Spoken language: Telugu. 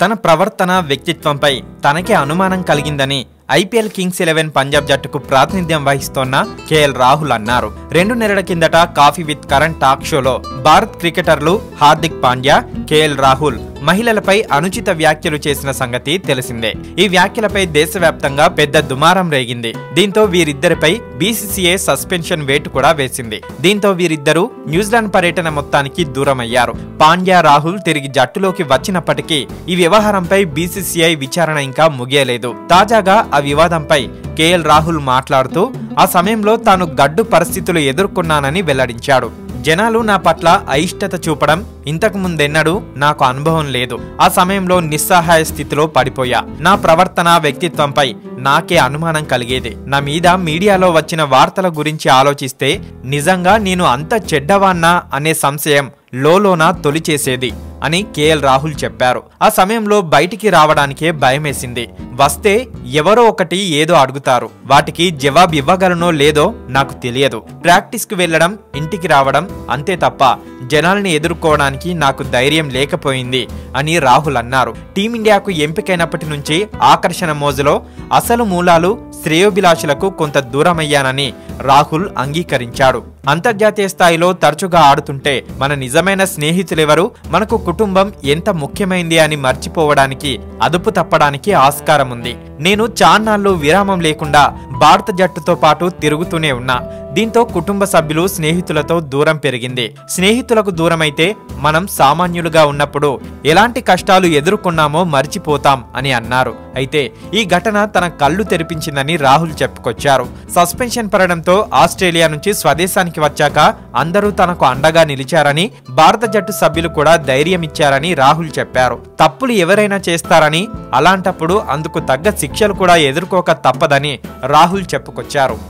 తన ప్రవర్తన వ్యక్తిత్వంపై తనకే అనుమానం కలిగిందని ఐపీఎల్ కింగ్స్ ఎలెవెన్ పంజాబ్ జట్టుకు ప్రాతినిధ్యం వహిస్తోన్న కేఎల్ రాహుల్ అన్నారు. రెండు నెలల కిందట కాఫీ విత్ కరణ్ టాక్ షోలో భారత్ క్రికెటర్లు హార్దిక్ పాండ్యా కేఎల్ రాహుల్ మహిళలపై అనుచిత వ్యాఖ్యలు చేసిన సంగతి తెలిసిందే. ఈ వ్యాఖ్యలపై దేశవ్యాప్తంగా పెద్ద దుమారం రేగింది. దీంతో వీరిద్దరిపై బీసీసీఏ సస్పెన్షన్ వేటు కూడా వేసింది. దీంతో వీరిద్దరూ న్యూజిలాండ్ పర్యటన మొత్తానికి దూరమయ్యారు. పాండ్యా రాహుల్ తిరిగి జట్టులోకి వచ్చినప్పటికీ ఈ వ్యవహారంపై బీసీసీఐ విచారణ ఇంకా ముగియలేదు. తాజాగా ఆ వివాదంపై కేఎల్ రాహుల్ మాట్లాడుతూ ఆ సమయంలో తాను గడ్డు పరిస్థితులు ఎదుర్కొన్నానని వెల్లడించాడు. జనాలు నా పట్ల అయిష్టత చూపడం ఇంతకు ముందెన్నడూ నాకు అనుభవం లేదు. ఆ సమయంలో నిస్సహాయ స్థితిలో పడిపోయా. నా ప్రవర్తన వ్యక్తిత్వంపై నాకే అనుమానం కలిగేది. నా మీద మీడియాలో వచ్చిన వార్తల గురించి ఆలోచిస్తే నిజంగా నేను అంత చెడ్డవాన్నా అనే సంశయం లోలోన తొలిచేసేది. అని కేఎల్ రాహుల్ చెప్పారు. ఆ సమయంలో బయటికి రావడానికే భయమేసింది. వస్తే ఎవరో ఒకటి ఏదో అడుగుతారు. వాటికి జవాబు ఇవ్వగలనో లేదో నాకు తెలియదు. ప్రాక్టీస్కి వెళ్ళడం వెళ్ళడం ఇంటికి రావడం అంతే తప్ప జనాల్ని ఎదుర్కోవడానికి నాకు ధైర్యం లేకపోయింది అని రాహుల్ అన్నారు. టీమిండియాకు ఎంపికైనప్పటి నుంచి ఆకర్షణ మోజులో అసలు మూలాలు శ్రేయోభిలాషులకు కొంత దూరమయ్యానని రాహుల్ అంగీకరించాడు. అంతర్జాతీయ స్థాయిలో తరచుగా ఆడుతుంటే మన నిజమైన స్నేహితులెవరు? మనకు కుటుంబం ఎంత ముఖ్యమైంది అని మర్చిపోవడానికి అదుపు తప్పడానికి ఆస్కారం ఉంది. నేను చాన్నాళ్ళు విరామం లేకుండా భారత జట్టుతో పాటు తిరుగుతూనే ఉన్నా. దీంతో కుటుంబ సభ్యులు స్నేహితులతో దూరం పెరిగింది. స్నేహితులకు దూరమైతే మనం సామాన్యులుగా ఉన్నప్పుడు ఎలాంటి కష్టాలు ఎదుర్కొన్నామో మర్చిపోతాం అని అన్నారు. అయితే ఈ ఘటన తన కళ్ళు తెరిపించిందని రాహుల్ చెప్పుకొచ్చారు. సస్పెన్షన్ పడడంతో ఆస్ట్రేలియా నుంచి స్వదేశానికి వచ్చాక అందరూ తనకు అండగా నిలిచారని భారత జట్టు సభ్యులు కూడా ధైర్యం ఇచ్చారని రాహుల్ చెప్పారు. తప్పులు ఎవరైనా చేస్తారని అలాంటప్పుడు అందుకు తగ్గ శిక్షలు కూడా ఎదుర్కోక తప్పదని రాహుల్ చెప్పుకొచ్చారు.